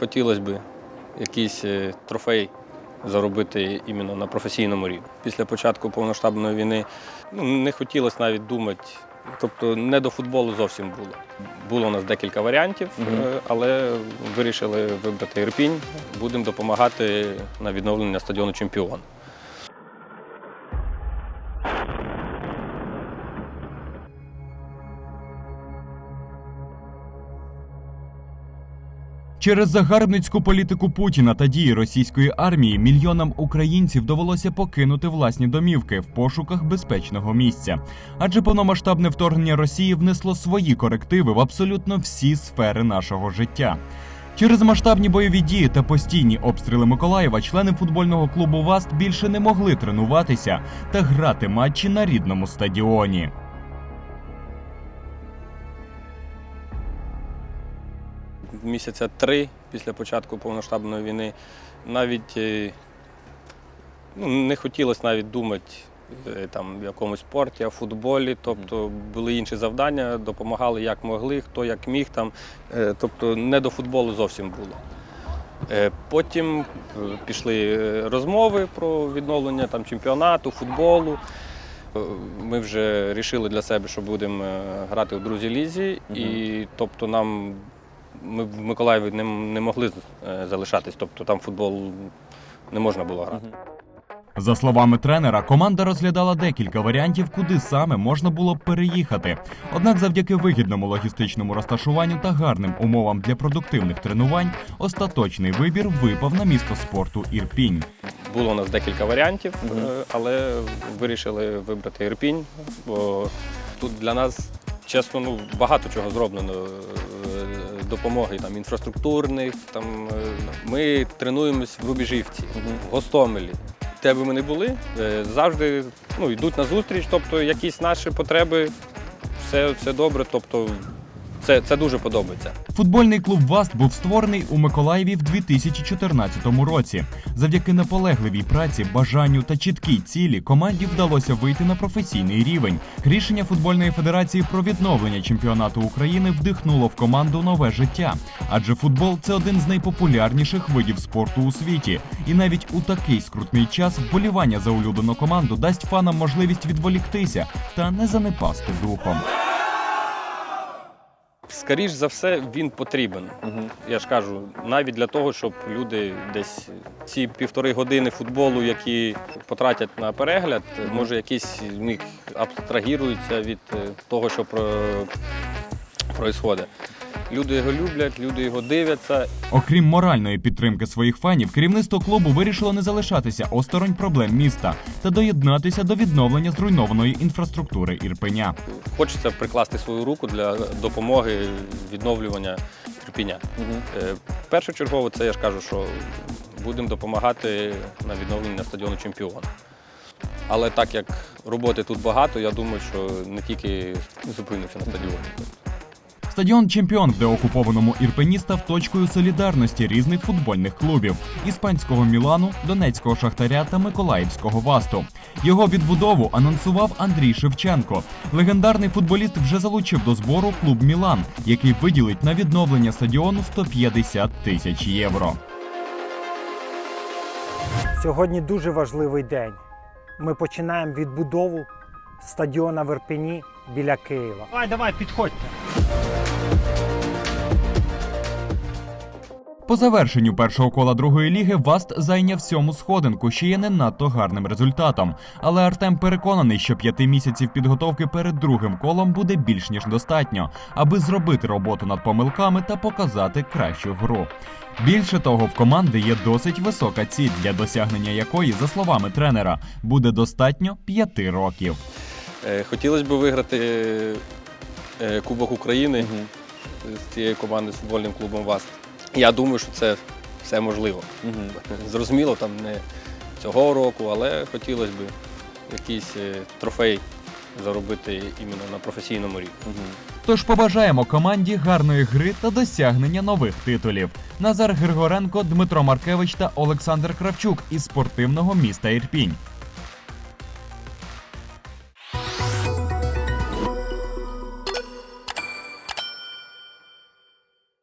Хотілося б якийсь е, трофей заробити іменно на професійному рівні. Після початку повноштабної війни ну, не хотілося навіть думати. Тобто не до футболу зовсім було. Було у нас декілька варіантів, е, але вирішили вибрати Ірпінь. Будемо допомагати на відновлення стадіону Чемпіон. Через загарбницьку політику Путіна та дії російської армії мільйонам українців довелося покинути власні домівки в пошуках безпечного місця. Адже повномасштабне вторгнення Росії внесло свої корективи в абсолютно всі сфери нашого життя. Через масштабні бойові дії та постійні обстріли Миколаєва члени футбольного клубу ВАСТ більше не могли тренуватися та грати матчі на рідному стадіоні. Місяця три після початку повноштабної війни навіть е, ну, не хотілося навіть думати е, там, в якомусь спорті, а в футболі. Тобто були інші завдання, допомагали як могли, хто як міг. Там. Е, Тобто не до футболу зовсім було. Потім пішли розмови про відновлення там, чемпіонату, футболу. Ми вже вирішили для себе, що будемо грати у друзі лізі, і тобто нам ми в Миколаєві не, не могли е, залишатись, тобто там футбол не можна було грати. За словами тренера, команда розглядала декілька варіантів, куди саме можна було б переїхати. Однак, завдяки вигідному логістичному розташуванню та гарним умовам для продуктивних тренувань, остаточний вибір випав на місто спорту Ірпінь. Було у нас декілька варіантів, е, але вирішили вибрати Ірпінь, бо тут для нас, чесно, ну, багато чого зроблено. Допомоги там, інфраструктурних. Там, е, ми тренуємось в Рубіжівці, в Гостомелі. Де би ми не були, е, завжди ну, йдуть на зустріч, тобто якісь наші потреби, все, все добре. Тобто це, це дуже подобається. Футбольний клуб ВАСТ був створений у Миколаєві в 2014 році. Завдяки наполегливій праці, бажанню та чіткій цілі команді вдалося вийти на професійний рівень. Рішення футбольної федерації про відновлення чемпіонату України вдихнуло в команду нове життя. Адже футбол це один з найпопулярніших видів спорту у світі. І навіть у такий скрутний час вболівання за улюблену команду дасть фанам можливість відволіктися та не занепасти духом. Скоріш за все, він потрібен. Я ж кажу, навіть для того, щоб люди десь ці півтори години футболу, які потратять на перегляд, може якісь них абстрагіруються від е, того, що про... происходить. Люди його люблять, люди його дивляться. Окрім моральної підтримки своїх фанів, керівництво клубу вирішило не залишатися осторонь проблем міста та доєднатися до відновлення зруйнованої інфраструктури Ірпеня. Хочеться прикласти свою руку для допомоги відновлювання Ірпіня. Е, Першочергово це я ж кажу, що будемо допомагати на відновлення стадіону Чемпіон. Але так як роботи тут багато, я думаю, що не тільки зупинимося на стадіоні. Стадіон Чемпіон в деокупованому Ірпені став точкою солідарності різних футбольних клубів: іспанського Мілану, Донецького Шахтаря та Миколаївського Васту. Його відбудову анонсував Андрій Шевченко. Легендарний футболіст вже залучив до збору клуб Мілан, який виділить на відновлення стадіону 150 тисяч євро. Сьогодні дуже важливий день. Ми починаємо відбудову стадіона в Ірпені біля Києва. Давай, давай, підходьте. По завершенню першого кола другої ліги Васт зайняв сьому сходинку, що є не надто гарним результатом. Але Артем переконаний, що п'яти місяців підготовки перед другим колом буде більш ніж достатньо, аби зробити роботу над помилками та показати кращу гру. Більше того, в команди є досить висока ціль, для досягнення якої, за словами тренера, буде достатньо п'яти років. Е, Хотілося б виграти е, Кубок України з цією командою з футбольним клубом ВАСТ. Я думаю, що це все можливо. Зрозуміло, там не цього року, але хотілося б якийсь е, трофей заробити іменно на професійному рівні. Тож побажаємо команді гарної гри та досягнення нових титулів. Назар Григоренко, Дмитро Маркевич та Олександр Кравчук із спортивного міста Ірпінь.